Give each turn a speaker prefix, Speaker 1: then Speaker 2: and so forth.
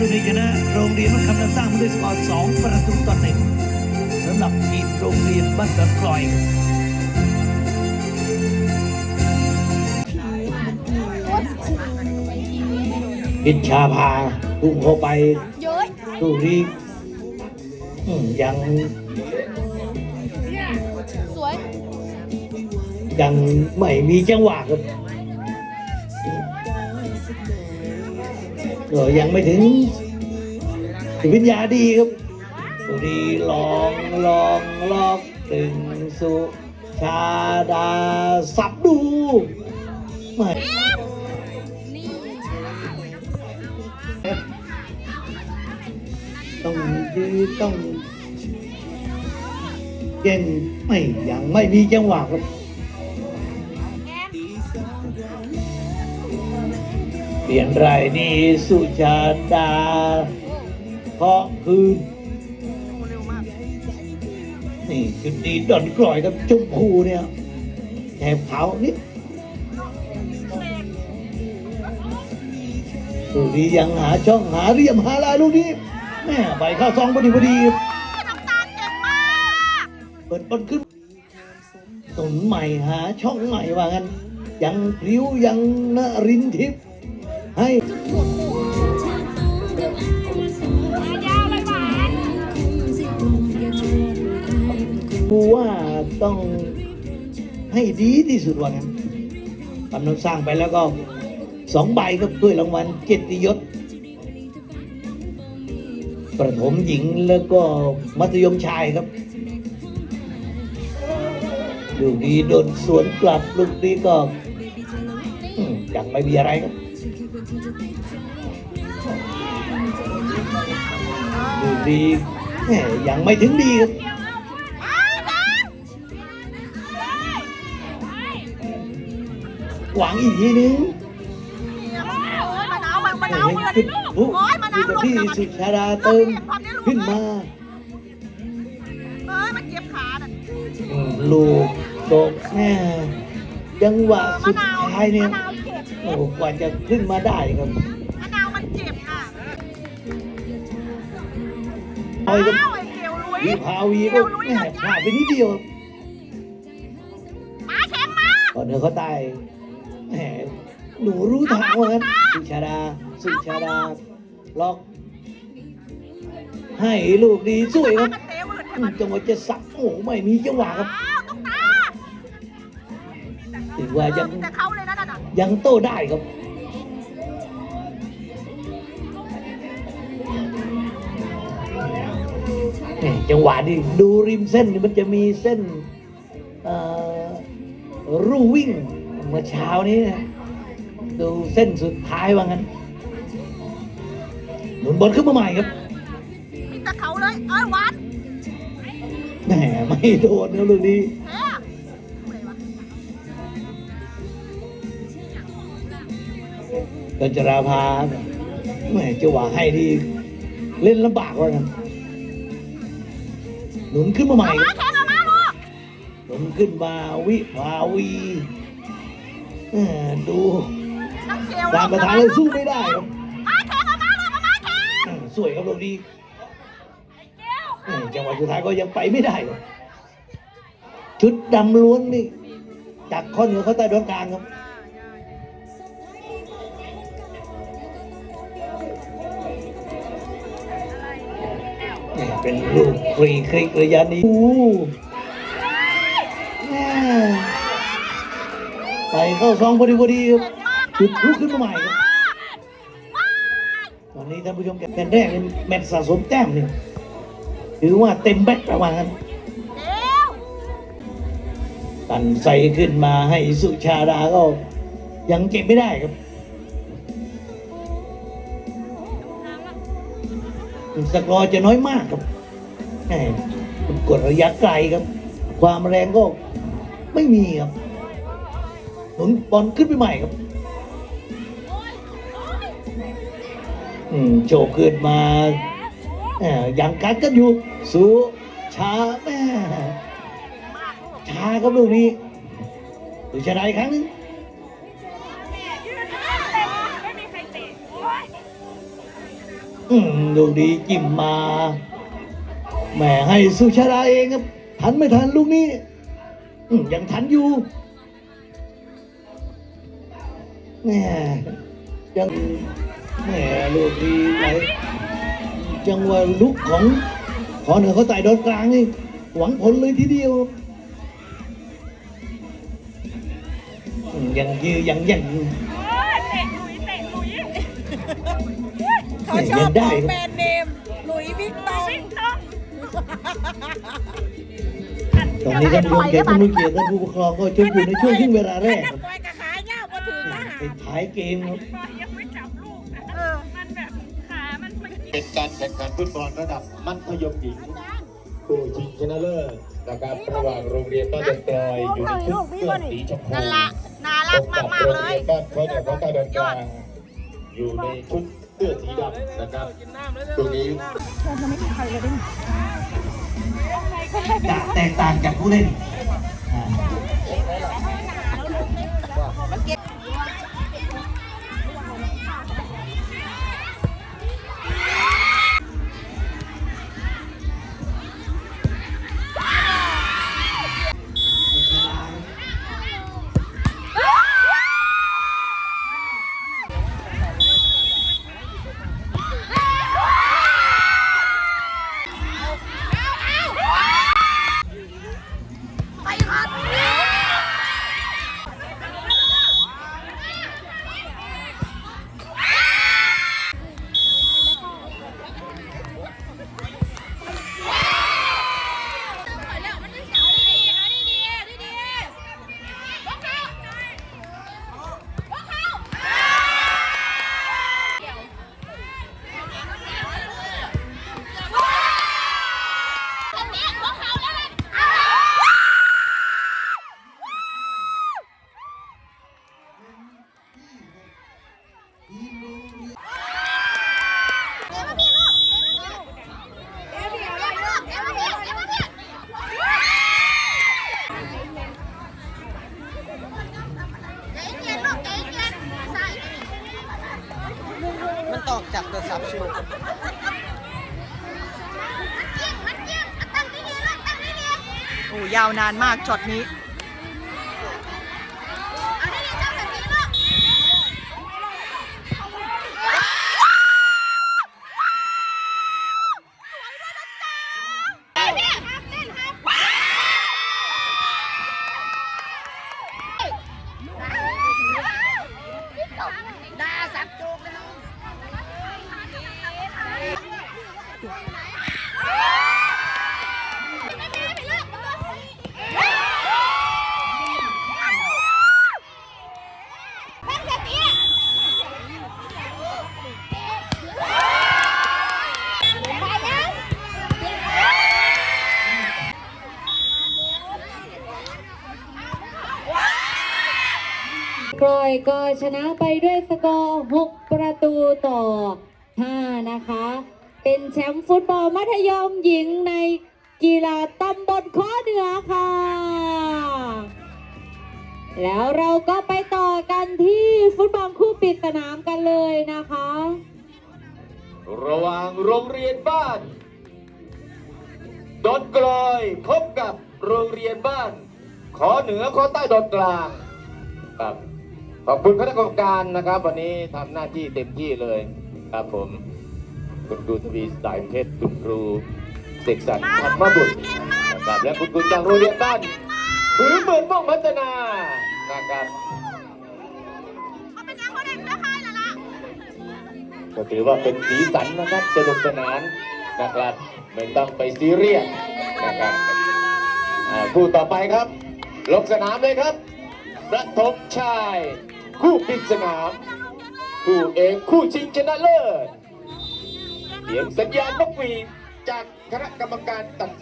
Speaker 1: สุริชนะโรงเรียนวัดคำนาสร้างมาด้วยสกอร์สองประตูต่อหนึ่งสำหรับทีมโรงเรียนบ้านดอนกลอยครับพิชชาพาพุ่งเข้าไป
Speaker 2: เย้ย
Speaker 1: สุริอืมยัง
Speaker 2: สวย
Speaker 1: ยังไม่มีจังหวะครับ ก็ยังไม่ถึงวิญญาดีครับสุรีลองลองลอกตึงสุชาดาสับดูไม่ต้องดีต้องเก่งไม่ยังไม่มีจังหวะครับ เปลี่ยนรายนี้สุชาดาเพราะคืนนี่จุดนี้ดอนกลอยกับชมพูเนี่ยแถบขานิดลูกนี้ยังหาช่องหาเหลี่ยมหาลายลูกนี้แม่ใบข้าวซองพอดีพอดี
Speaker 2: น้ำตาลเจ็บมาก
Speaker 1: เปิดบอลขึ้นตุนใหม่หาช่องใหม่ว่างั้น ยังพริ้วยังนรินทิพย์ ให้
Speaker 2: ยาวเลยหวาน
Speaker 1: กูว่าต้องให้ดีที่สุดว่างั้นกำลังสร้างไปแล้วก็สองใบก็เพื่อรางวัลเกียรติยศ ประถมหญิงแล้วก็มัธยมชายครับลูกนี้โดนสวนกลับลูกนี้ก็ยังไม่มีอะไรครับ ลูกนี้แหมยังไม่ถึงดีครับหวังอีกทีนึง
Speaker 2: โอ้ยมะนาวมะนาว
Speaker 1: เห็น
Speaker 2: เมื่อ
Speaker 1: ขึ้
Speaker 2: นี้
Speaker 1: นปุ๊บ
Speaker 2: โอ้ยมะ
Speaker 1: ดู
Speaker 2: นาว
Speaker 1: กับ
Speaker 2: หล่น
Speaker 1: พี่
Speaker 2: กับมัน
Speaker 1: สุชาดาเติมขึ้นมา
Speaker 2: เอ้ยมันเจ็บขาน่ะ
Speaker 1: อืมลูกตกแม่จังหวะสุดท้ายเนี่ย อ้กว่าจะขึ้นมาได้ครับ
Speaker 2: มะนาวมันเจ็บน่ะ
Speaker 1: คอยกับ
Speaker 2: อ้าวไอ้เกลียวลุย
Speaker 1: วิภาวีก็แม่พลาดไปนิดเดียว
Speaker 2: มาแข็งมา
Speaker 1: ก่อนเนื้อเขาตายแหมหนูรู้ทางว่างั้นสุชาดาสุชาดาล็อก ให้ลูกดีสวยครับ
Speaker 2: มันเตะวืด
Speaker 1: อืมจังหวะจะสับโอ้โหไม่มีจังหวะครับ
Speaker 2: อ้าวต้องตา
Speaker 1: ถือว่ายัง
Speaker 2: แต่เขาเล ยนะนั่นน่ะ
Speaker 1: ยังโต้ได้ครับแหม่จังหวะนี่ดูริมเส้นนี่มันจะมีเส้นเอ่อรูวิ่งเมื่อเช้านี้นะดูเส้นสุดท้ายว่างั้นหมุนบอลขึ้นมาใหม่ครับ
Speaker 2: มีแต่เขาเลยเอ้ยหวาน
Speaker 1: แหมไม่โดนนะลูกนี้ กัญจราภาแหมจังหวะให้ดีเล่นลำบากว่างั้นหนุนขึ้นมาใหม่ครับ
Speaker 2: มาแข็งเอามาลูก
Speaker 1: ผมขึ้นมาวิภาวีอ่อดู
Speaker 2: นักเกลียว
Speaker 1: การประทานเลยสู้ไม่ได้ครับ
Speaker 2: มาแข็งมาลูกเอามาแข็ง
Speaker 1: สวยครับลูกนี้
Speaker 2: เกลียว
Speaker 1: เอ่อจังหวะสุดท้ายก็ยังไปไม่ได้ครับชุดดำล้วนนี่จากข้อเหนือเข้าใต้ดอนกลางครับ แหม่เป็นลูกฟรีคลิกระยะนี้โอ้โหแม่ไปเข้าซองพอดีพอดีครับจุดลุกขึ้นมาใหม่ครับตอนนี้ท่านผู้ชมแกนแรกนี่แมตช์สะสมแต้มนี่ถือว่าเต็มแบ็คประมาณนั้น
Speaker 2: เดี๋ยว
Speaker 1: ตันใส่ขึ้นมาให้สุชาดาก็ยังเก็บไม่ได้ครับ สกอร์จะน้อยมากครับแหมกดระยะไกลครับ ความแรงก็ไม่มีครับหนุนบอลขึ้นไปใหม่ครับ อืมโจกขึ้นมาแหมยังกัดกันอยู่ สูช้าแม่ช้าครับลูกนี้หรือชนะอีกครั้งหนึง อืมลูกนี้จิ้มมาแหมให้สุชาดาเองครับ ทันไม่ทันลูกนี้อยังทันอยู่แหมยังแหมลูกนี้ไหลจังหวะลุกของขอเหนือเขาไต่โดนกลางนี่หวังผลเลยทีเดียวยังยือยังยัง
Speaker 2: เขา
Speaker 3: ชอบ
Speaker 1: ยัง
Speaker 3: บ
Speaker 1: ได้
Speaker 3: อก
Speaker 1: ครับ
Speaker 3: แบรนด์เนม หลุยส์วิกตอง
Speaker 2: วิ่งต้อง
Speaker 1: ตอนนี้ท่านผู้ชมแขกผู้มีเกียรติท่านผู้ปกครองก็ชมอยู่ในช่วงครึ่งเวลาแรก
Speaker 3: นั
Speaker 1: ครับ
Speaker 3: กมวยกับขาเงาก็ถือทหาร
Speaker 1: เป็นท้ายเกมครับ
Speaker 2: ยังไม่จับลูกนะเออมันแบบขามันมัน
Speaker 4: เป็นการแข่งขันฟุตบอลระดับมัธยมหญิงคู่ชิงชนะเลิศนะครับระหว่างโรงเรียนบ้านดอนกลอยอยู่ในชุดเสื้อสีชมพู
Speaker 2: นั่นละน่ารักมากมากๆเลย
Speaker 4: พบกับโรงเรียนบ้านเขาจากของใต้ดอนกลางอยู่ในชุด เสื้อสีดำนะครับตรงนี้
Speaker 1: จะแตกต่างจากผู้เล่น
Speaker 3: มันตอกจากเดอะซับชู
Speaker 2: โอ้ยาวนานมากช็อตนี้
Speaker 3: ก
Speaker 5: รอยก็ชนะไปด้วยสกอร์ 6 ประตูต่อ 5 นะคะ เป็นแชมป์ฟุตบอลมัธยมหญิงในกีฬาตำบลข้อเหนือค่ะ แล้วเราก็ไปต่อกันที่ฟุตบอลคู่ปิดสนามกันเลยนะคะ
Speaker 4: ระหว่างโรงเรียนบ้านดอนกลอยพบกับโรงเรียนบ้าน ขอเหนือขอใต้ดอนกลางครับ ขอบคุณคณะกรรมการนะครับ วันนี้ทำหน้าที่เต็มที่เลยครับผมคุณครูทวีสายเพชรคุณครูเสกสรรธรรมบุตรนะครับและคุณครูจากโรงเรียนบ้านผือเมืองม่วงพัฒนานะครับก็ถือว่าเป็นสีสันนะครับสนุกสนานนะครับไม่ต้องไปซีเรียสนะครับอ่าคู่ต่อไปครับ ลงสนามเลยครับประทบชาย คู่ปิดสนาม คู่เอกคู่ชิงชนะเลิศเสียงสัญญาณนกหวีดจากคณะกรรมการตัด